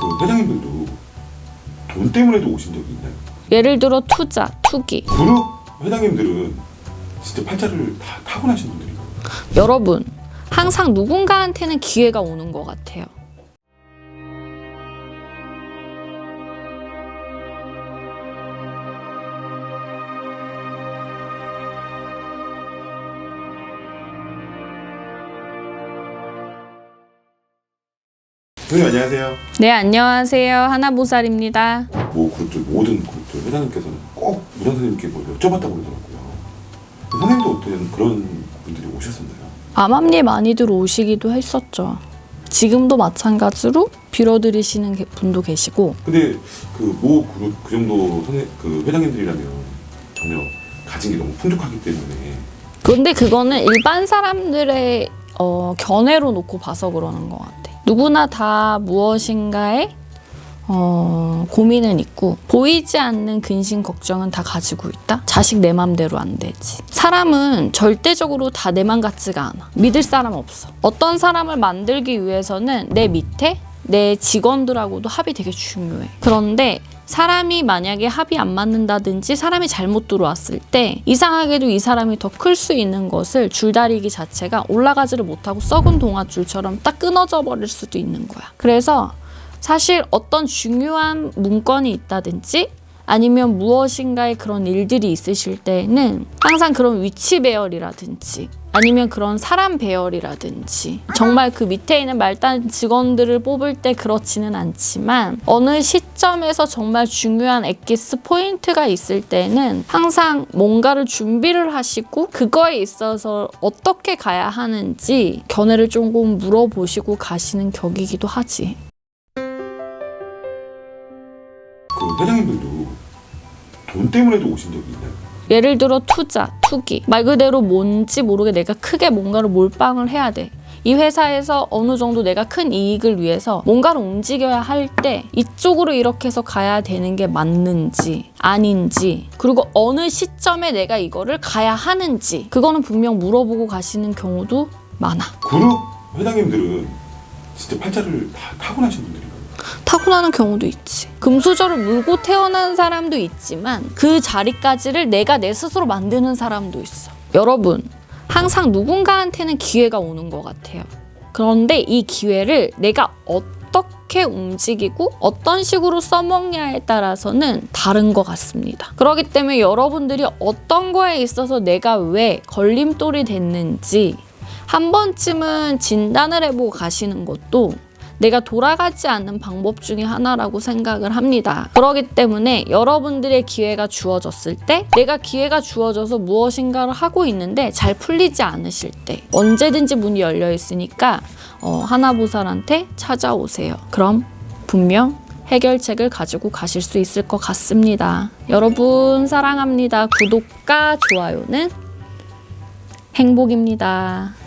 그 회장님들도 돈 때문에도 오신 적이 있나요? 예를 들어 투자, 투기. 그룹 회장님들은 진짜 팔자를 다 타고나신 분들이고 여러분, 항상 누군가한테는 기회가 오는 것 같아요. 선생님 안녕하세요. 네, 안녕하세요. 하나보살입니다. 뭐 그룹들 모든 그룹들 회장님께서는 꼭 무당 선생님께 뭐 여쭤봤다고 그러더라고요. 선생님도 어떤 그런 분들이 오셨었나요? 암암리 많이들 오시기도 했었죠. 지금도 마찬가지로 빌어드리시는 게- 분도 계시고 근데 그 모 그룹 그 정도 선생 그 회장님들이라면 전혀 가진 게 너무 풍족하기 때문에 그런데 그거는 일반 사람들의 어, 견해로 놓고 봐서 그러는 것 같아. 누구나 다 무엇인가에 어, 고민은 있고 보이지 않는 근심 걱정은 다 가지고 있다. 자식 내 맘대로 안 되지. 사람은 절대적으로 다 내 맘 같지가 않아. 믿을 사람 없어. 어떤 사람을 만들기 위해서는 내 밑에 내 직원들하고도 합이 되게 중요해. 그런데 사람이 만약에 합이 안 맞는다든지 사람이 잘못 들어왔을 때 이상하게도 이 사람이 더 클 수 있는 것을 줄다리기 자체가 올라가지를 못하고 썩은 동아줄처럼 딱 끊어져 버릴 수도 있는 거야. 그래서 사실 어떤 중요한 문건이 있다든지 아니면 무엇인가의 그런 일들이 있으실 때에는 항상 그런 위치 배열이라든지 아니면 그런 사람 배열이라든지 정말 그 밑에 있는 말단 직원들을 뽑을 때 그렇지는 않지만 어느 시점에서 정말 중요한 엑기스 포인트가 있을 때는 항상 뭔가를 준비를 하시고 그거에 있어서 어떻게 가야 하는지 견해를 조금 물어보시고 가시는 격이기도 하지. 그 회장님들도 돈 때문에도 오신 적이 있나요? 예를 들어 투자, 투기. 말 그대로 뭔지 모르게 내가 크게 뭔가를 몰빵을 해야 돼. 이 회사에서 어느 정도 내가 큰 이익을 위해서 뭔가를 움직여야 할 때 이쪽으로 이렇게 해서 가야 되는 게 맞는지 아닌지 그리고 어느 시점에 내가 이거를 가야 하는지 그거는 분명 물어보고 가시는 경우도 많아. 그룹 회장님들은 진짜 팔자를 다 타고나신 분들이고 타고나는 경우도 있지. 금수저를 물고 태어난 사람도 있지만 그 자리까지를 내가 내 스스로 만드는 사람도 있어. 여러분, 항상 누군가한테는 기회가 오는 것 같아요. 그런데 이 기회를 내가 어떻게 움직이고 어떤 식으로 써먹냐에 따라서는 다른 것 같습니다. 그렇기 때문에 여러분들이 어떤 거에 있어서 내가 왜 걸림돌이 됐는지 한 번쯤은 진단을 해보고 가시는 것도 내가 돌아가지 않는 방법 중에 하나라고 생각을 합니다. 그렇기 때문에 여러분들의 기회가 주어졌을 때 내가 기회가 주어져서 무엇인가를 하고 있는데 잘 풀리지 않으실 때 언제든지 문이 열려 있으니까 어, 하나보살한테 찾아오세요. 그럼 분명 해결책을 가지고 가실 수 있을 것 같습니다. 여러분 사랑합니다. 구독과 좋아요는 행복입니다.